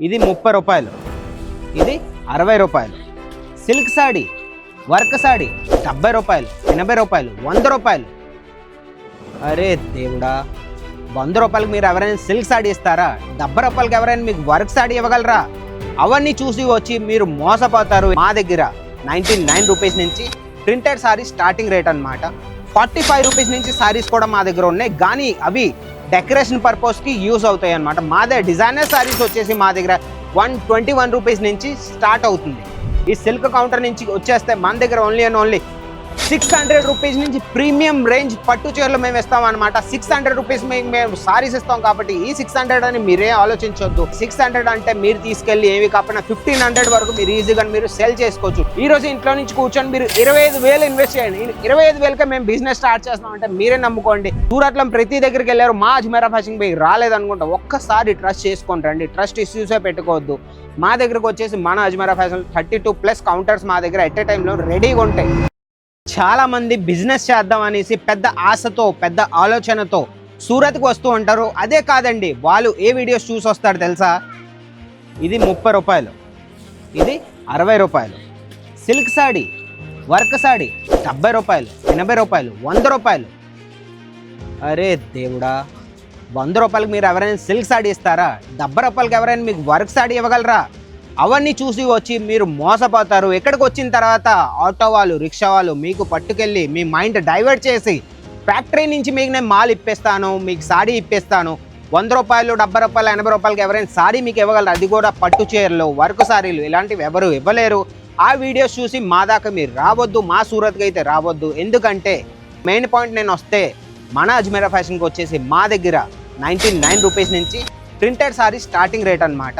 ఇది ముప్పై రూపాయలు. ఇది అరవై రూపాయలు. సిల్క్ సాడీ వర్క్ సాడీ డెబ్బై రూపాయలు ఎనభై రూపాయలు వంద రూపాయలు. అరే దేవుడా వంద రూపాయలకి మీరు ఎవరైనా సిల్క్ సాడీ ఇస్తారా? డెబ్బై రూపాయలకి ఎవరైనా మీకు వర్క్ సాడీ ఇవ్వగలరా? అవన్నీ చూసి వచ్చి మీరు మోసపోతారు మా దగ్గర. నైంటీ నైన్ రూపీస్ నుంచి ప్రింటెడ్ సారీస్ స్టార్టింగ్ రేట్ అనమాట ఫార్టీ ఫైవ్ రూపీస్ నుంచి సారీస్ కూడా మా దగ్గర ఉన్నాయి. కానీ అవి డెకరేషన్ పర్పస్కి యూస్ అవుతాయి అనమాట మా దగ్గర డిజైనర్ శారీస్ వచ్చేసి మా దగ్గర వన్ ట్వంటీ వన్ రూపీస్ నుంచి స్టార్ట్ అవుతుంది. ఈ సిల్క్ కౌంటర్ నుంచి వచ్చేస్తే మన దగ్గర only and only six hundred rupees నుంచి ప్రీమియం రేంజ్ పట్టు చీరలు మేము ఇస్తాం అనమాట సిక్స్ హండ్రెడ్ రూపీస్ మేము మేము సారీస్ ఇస్తాం కాబట్టి ఈ సిక్స్ హండ్రెడ్ అని మీరే ఆలోచించొద్దు. సిక్స్ హండ్రెడ్ అంటే మీరు తీసుకెళ్ళి ఏవి కాకపోయినా ఫిఫ్టీన్ హండ్రెడ్ వరకు మీరు ఈజీగా మీరు సెల్ చేసుకోవచ్చు. ఈ రోజు ఇంట్లో నుంచి కూర్చొని మీరు ఇరవై ఐదు వేలు ఇన్వెస్ట్ చేయండి. ఇరవై ఐదు వేలకే మేము బిజినెస్ స్టార్ట్ చేస్తాం అంటే మీరే నమ్ముకోండి. సూరత్లో ప్రతి దగ్గరికి వెళ్ళారు మా అజ్మేరా ఫ్యాషన్ మీకు రాలేదనుకుంటా. ఒక్కసారి ట్రస్ట్ చేసుకోండి రండి. ట్రస్ట్ ఇష్యూసే పెట్టుకోవద్దు. మా దగ్గరకు వచ్చేసి మన Ajmera fashion thirty two plus counters మా దగ్గర ఎట్ ఏ టైంలో రెడీగా ఉంటాయి. చాలా మంది బిజినెస్ చేద్దాం అనేసి పెద్ద ఆశతో పెద్ద ఆలోచనతో సూరత్కి వస్తూ ఉంటారు. అదే కాదండి వాళ్ళు ఏ వీడియోస్ చూసి వస్తారు తెలుసా? ఇది ముప్పై రూపాయలు. ఇది అరవై రూపాయలు. సిల్క్ సాడీ వర్క్ సాడీ డెబ్బై రూపాయలు ఎనభై రూపాయలు వంద రూపాయలు. అరే దేవుడా వంద రూపాయలకు మీరు ఎవరైనా సిల్క్ సాడీ ఇస్తారా? డెబ్బై రూపాయలకి ఎవరైనా మీకు వర్క్ సాడీ ఇవ్వగలరా? అవన్నీ చూసి వచ్చి మీరు మోసపోతారు. ఎక్కడికి వచ్చిన తర్వాత ఆటో వాళ్ళు రిక్షా వాళ్ళు మీకు పట్టుకెళ్ళి మీ మైండ్ డైవర్ట్ చేసి ఫ్యాక్టరీ నుంచి మీకు నేను మాల్ ఇప్పిస్తాను మీకు సాడీ ఇప్పిస్తాను. వంద రూపాయలు డెబ్బై రూపాయలు ఎనభై రూపాయలకి ఎవరైనా సారీ మీకు ఇవ్వగలరు? అది కూడా పట్టు చీరలు వర్క్ సారీలు ఇలాంటివి ఎవరు ఇవ్వలేరు. ఆ వీడియోస్ చూసి మా దాకా మీరు రావద్దు మా సూరత్కి అయితే రావద్దు. ఎందుకంటే మెయిన్ పాయింట్ నేను వస్తే మన అజ్మీరా ఫ్యాషన్కి వచ్చేసి మా దగ్గర నైంటీ నైన్ రూపీస్ నుంచి ప్రింటెడ్ సారీ స్టార్టింగ్ రేట్ అనమాట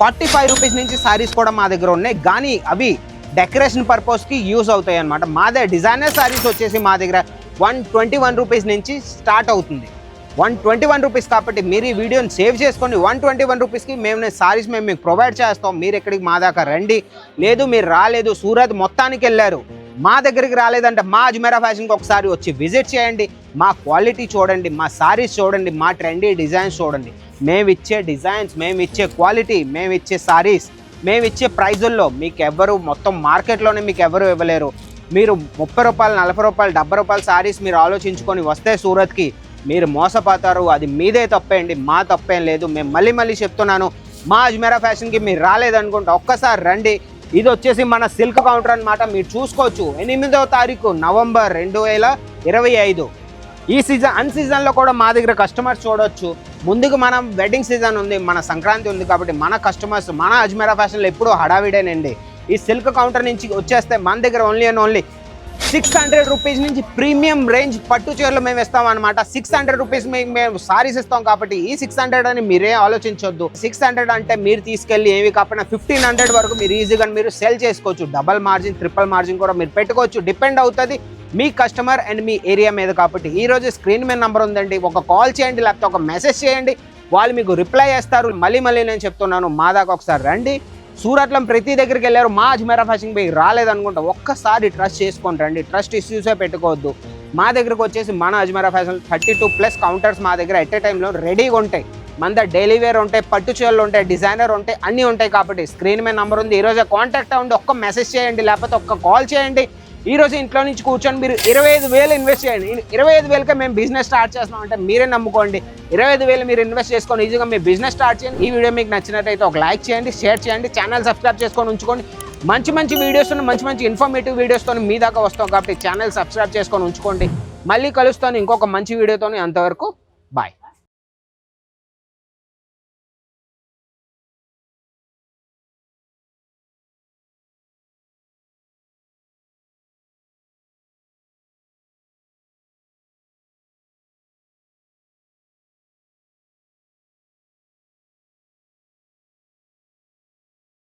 ఫార్టీ ఫైవ్ రూపీస్ నుంచి శారీస్ కూడా మా దగ్గర ఉన్నాయి. కానీ అవి డెకరేషన్ పర్పస్కి యూస్ అవుతాయి అనమాట మా దగ్గర డిజైనర్ శారీస్ వచ్చేసి మా దగ్గర వన్ ట్వంటీ వన్ రూపీస్ నుంచి స్టార్ట్ అవుతుంది. వన్ ట్వంటీ వన్ రూపీస్ కాబట్టి మీరు ఈ వీడియోని సేవ్ చేసుకోండి. వన్ ట్వంటీ వన్ రూపీస్కి మేము సారీస్ మేము మీకు ప్రొవైడ్ చేస్తాం. మీరు ఎక్కడికి మా దాకా రండి. లేదు మీరు రాలేదు సూరత్ మొత్తానికి వెళ్ళారు. మా దగ్గరికి రాలేదంటే మా అజ్మేరా ఫ్యాషన్కి ఒకసారి వచ్చి విజిట్ చేయండి. మా క్వాలిటీ చూడండి మా సారీస్ చూడండి మా ట్రెండీ డిజైన్స్ చూడండి. మేము ఇచ్చే డిజైన్స్ మేము ఇచ్చే క్వాలిటీ మేము ఇచ్చే సారీస్ మేము ఇచ్చే ప్రైజుల్లో మీకు ఎవరు మొత్తం మార్కెట్లోనే మీకు ఎవరు ఇవ్వలేరు. మీరు ముప్పై రూపాయలు నలభై రూపాయలు డెబ్బై రూపాయల సారీస్ మీరు ఆలోచించుకొని వస్తే సూరత్కి మీరు మోసపోతారు. అది మీదే తప్పేయండి మా తప్పేం లేదు. మేము మళ్ళీ మళ్ళీ చెప్తున్నాను మా అజ్మేరా ఫ్యాషన్కి మీరు రాలేదనుకుంటే ఒక్కసారి రండి. ఇది వచ్చేసి మన సిల్క్ కౌంటర్ అన్నమాట. మీరు చూసుకోవచ్చు. ఎనిమిదవ తారీఖు నవంబర్ రెండు వేల ఇరవై ఐదు. ఈ సీజన్ అన్ సీజన్లో కూడా మా దగ్గర కస్టమర్స్ చూడొచ్చు. ముందుకు మనం వెడ్డింగ్ సీజన్ ఉంది మన సంక్రాంతి ఉంది కాబట్టి మన కస్టమర్స్ మన అజ్మేరా ఫ్యాషన్లో ఎప్పుడూ హడావిడేనండి. ఈ సిల్క్ కౌంటర్ నుంచి వచ్చేస్తే మన దగ్గర only and only six hundred rupees నుంచి ప్రీమియం రేంజ్ పట్టు చీరలు మేము ఇస్తాం అనమాట సిక్స్ హండ్రెడ్ రూపీస్ మేము మేము సారీస్ ఇస్తాం కాబట్టి ఈ సిక్స్ హండ్రెడ్ అని మీరే ఆలోచించొద్దు. సిక్స్ హండ్రెడ్ అంటే మీరు తీసుకెళ్ళి ఏవి కాకపోయినా ఫిఫ్టీన్ హండ్రెడ్ వరకు మీరు ఈజీగా మీరు సెల్ చేసుకోవచ్చు. డబల్ మార్జిన్ ట్రిపుల్ మార్జిన్ కూడా మీరు పెట్టుకోవచ్చు. డిపెండ్ అవుతుంది మీ కస్టమర్ అండ్ మీ ఏరియా మీద కాబట్టి. ఈ రోజు స్క్రీన్ మీద నెంబర్ ఉందండి. ఒక కాల్ చేయండి లేకపోతే ఒక మెసేజ్ చేయండి. వాళ్ళు మీకు రిప్లై చేస్తారు. మళ్ళీ మళ్ళీ నేను చెప్తున్నాను. మా దాకా ఒకసారి రండి. సూరత్లో ప్రతి దగ్గరికి వెళ్ళారు. మా అజ్మేరా ఫ్యాషన్ మీకు రాలేదనుకుంటా. ఒక్కసారి ట్రస్ట్ చేసుకొని రండి. ట్రస్ట్ ఇష్యూసే పెట్టుకోవద్దు. మా దగ్గరకు వచ్చేసి మన Ajmera fashion thirty two plus counters మా దగ్గర ఎట్ ఏ టైంలో రెడీగా ఉంటాయి. మన దగ్గర డైలీ వేర్ ఉంటాయి పట్టు చీరలు ఉంటాయి డిజైనర్ ఉంటాయి అన్నీ ఉంటాయి కాబట్టి స్క్రీన్ మీద నెంబర్ ఉంది. ఈరోజు కాంటాక్ట్ అవ్వండి. ఒక్క మెసేజ్ చేయండి లేకపోతే ఒక్క కాల్ చేయండి. ఈరోజు ఇంట్లో నుంచి కూర్చొని మీరు ఇరవై ఐదు వేలు ఇన్వెస్ట్ చేయండి. ఇరవై ఐదు వేలకే మేము బిజినెస్ స్టార్ట్ చేస్తున్నాం అంటే మీరే నమ్ముకోండి. ఇరవై ఐదు వేలు మీరు ఇన్వెస్ట్ చేసుకొని ఈజీగా మీ బిజినెస్ స్టార్ట్ చేయండి. ఈ వీడియో మీకు నచ్చినట్టయితే ఒక లైక్ చేయండి షేర్ చేయండి ఛానల్ సబ్స్క్రైబ్ చేసుకొని ఉంచుకోండి. మంచి మంచి వీడియోస్ మంచి మంచి ఇన్ఫర్మేటివ్ వీడియోస్తో మీ దాకా వస్తాం కాబట్టి ఛానల్ సబ్స్క్రైబ్ చేసుకొని ఉంచుకోండి. మళ్ళీ కలుస్తాను ఇంకొక మంచి వీడియోతో అంతవరకు బాయ్